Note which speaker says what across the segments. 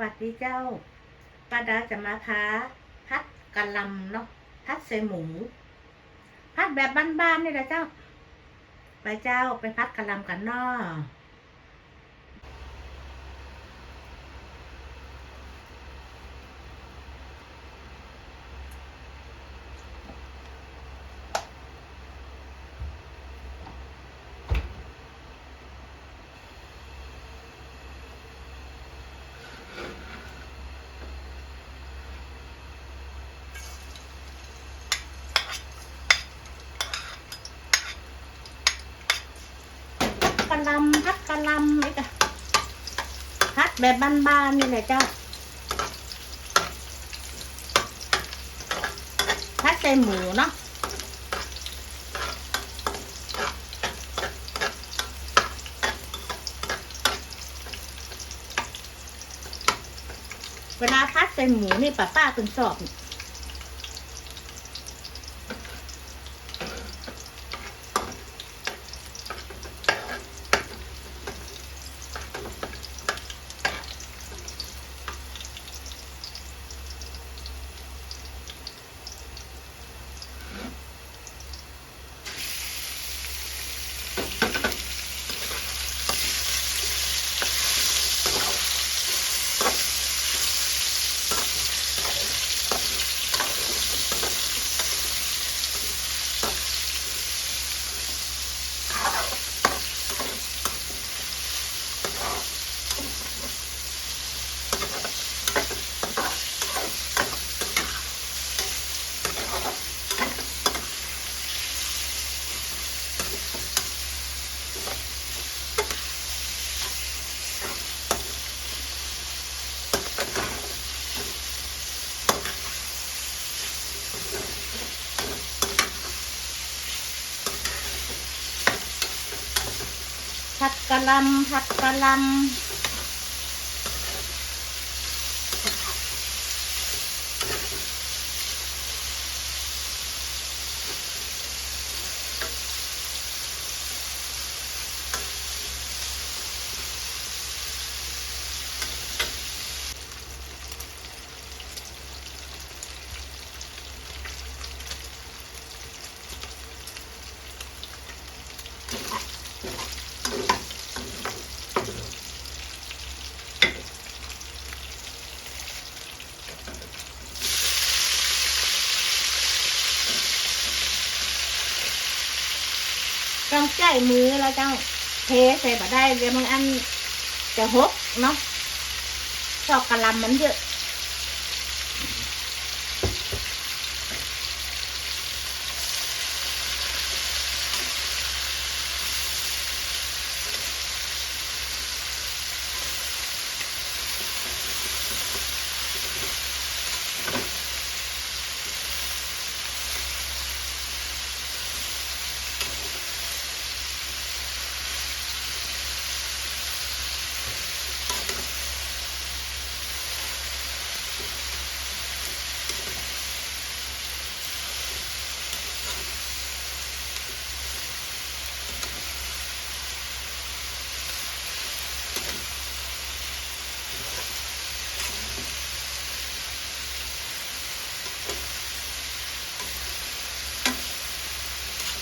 Speaker 1: วัสดีเจ้าป้าดาจะมาพาพัดกะลำเนาะพัดใส่หมู พัดแบบบ้านๆนี่แหละเจ้า ไปเจ้าไปพัดกะลำกันเนาะ กะลำพัดกะลำไอ้กะพัดแบบบ้านๆนี่แหละเจ้าพัดใส่หมูเนาะเวลาพัดใส่หมูนี่ป้าป้าคุณสอบนี่ กะลำผัดกะลำ ต้องใจมือแล้วเจ้าเทใส่บะได้เดี๋ยวบางอันจะหกเนาะชอบกะลำมันเยอะ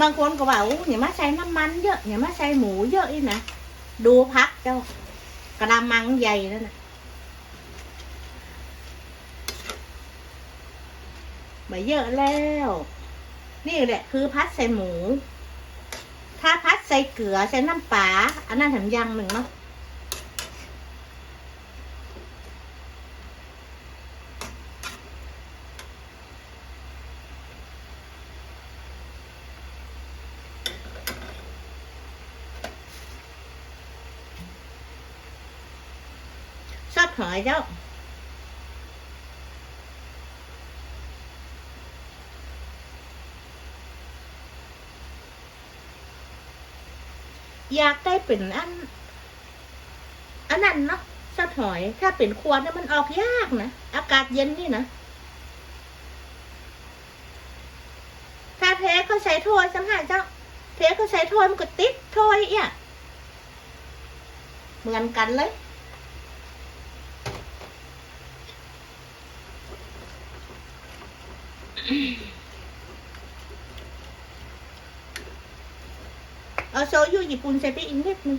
Speaker 1: บางคนก็ว่าอู้อย่ามาใช้น้ำมันเยอะอย่ามาใช้หมูเยอะอีกนะดูพักเจ้ากระมังใหญ่นั่นนะมาเยอะแล้ว นี่แหละคือพัดใส่หมู ถ้าพัดใส่เกลือใส่น้ำปลาอันนั้นแถมยังหนึ่งเนาะ หอยเจ้า อยากได้เป็นอัน อันนั้นเนาะซอสหอย ถ้าเป็นครัวเนี่ยมันออกยากนะ อากาศเย็นนี่นะ ถ้าเทก็ใช้ถ้วยสังหาเจ้า เทก็ใช้ถ้วยมันก็ติดถ้วยอะเหมือนกันเลย เอาโซยุญี่ปุ่นใส่ไปอีกนิดนึง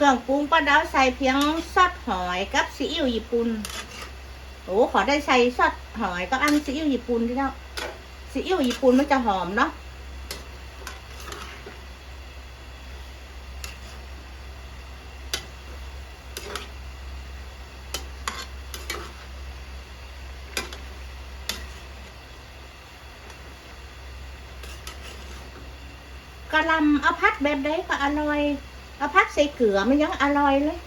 Speaker 1: เครื่องปรุงป้าดาวใส่เพียงซอสหอยกับซีอิ๊วญี่ปุ่นโอ้ขอได้ใส่ซอสหอยกับอันซีอิ๊วญี่ปุ่นที่แล้วซีอิ๊วญี่ปุ่นมันจะหอมเนาะกะลำเอาพัดแบบใดก็อร่อย เอาพัดใส่เกลือมันยังอร่อยเลย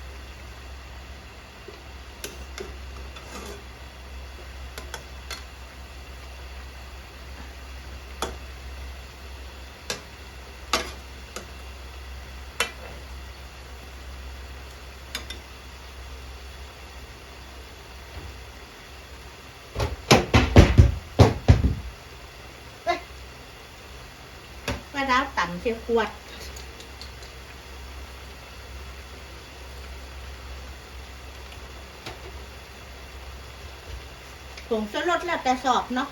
Speaker 1: ป้าดาวต่ำเชียวขวด งชูรสแล้วแต่สอบเนาะ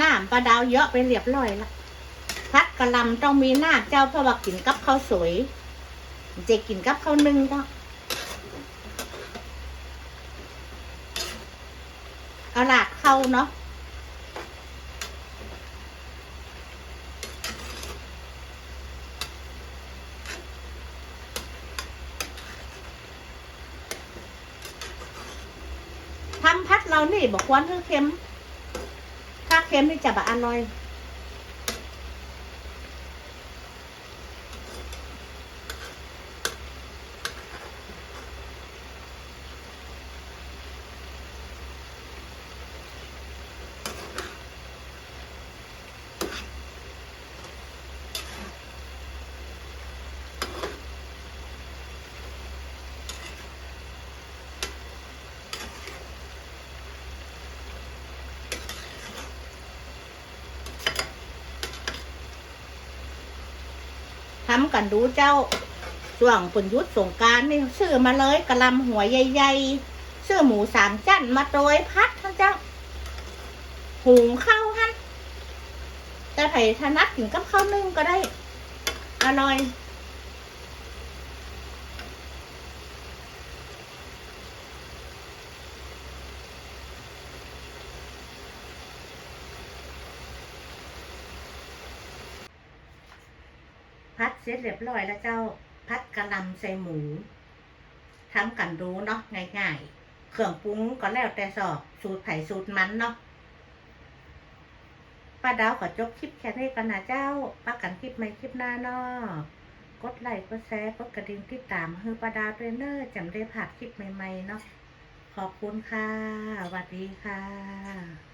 Speaker 1: น้ำปลาดาวเยอะไปเรียบร้อยละพัดกระลำต้องมีหน้าเจ้าเพราะว่ากินกับข้าวสวย เจกินกับข้าวนึ่งก็เอาลาด เข้าเนาะทำพัดเรานี่บอกควรคือเค็ม ถ้าเค็มนี่จะบะอร่อย ทำกันดูเจ้าช่วงผลยุทธสงการนี่ซื้อมาเลยกระลำหัวใหญ่ๆซื้อหมูสามจั่นมาโดยพัดท่านเจ้าหุงข้าวฮั่นแต่ไผ่ถนัดถึงกับข้าวนึ่งก็ได้ อร่อย พัดเสร็จเรียบร้อยแล้วเจ้าพัดกระลำใส่หมูทำกันดูเนาะง่ายๆ เครื่องปรุงก็แล้วแต่สอบสูตรไผ่สูตรมันเนาะป้าดาวขอจบคลิปแค่นี้กันนะเจ้าป้ากันคลิปใหม่คลิปหน้าเนอกดไลค์กดแชร์กดกระดิ่งติดตามเฮือป้าดาวด้วยเนอร์จำได้ผ่านคลิปใหม่ๆเนาะขอบคุณค่ะสวัสดีค่ะ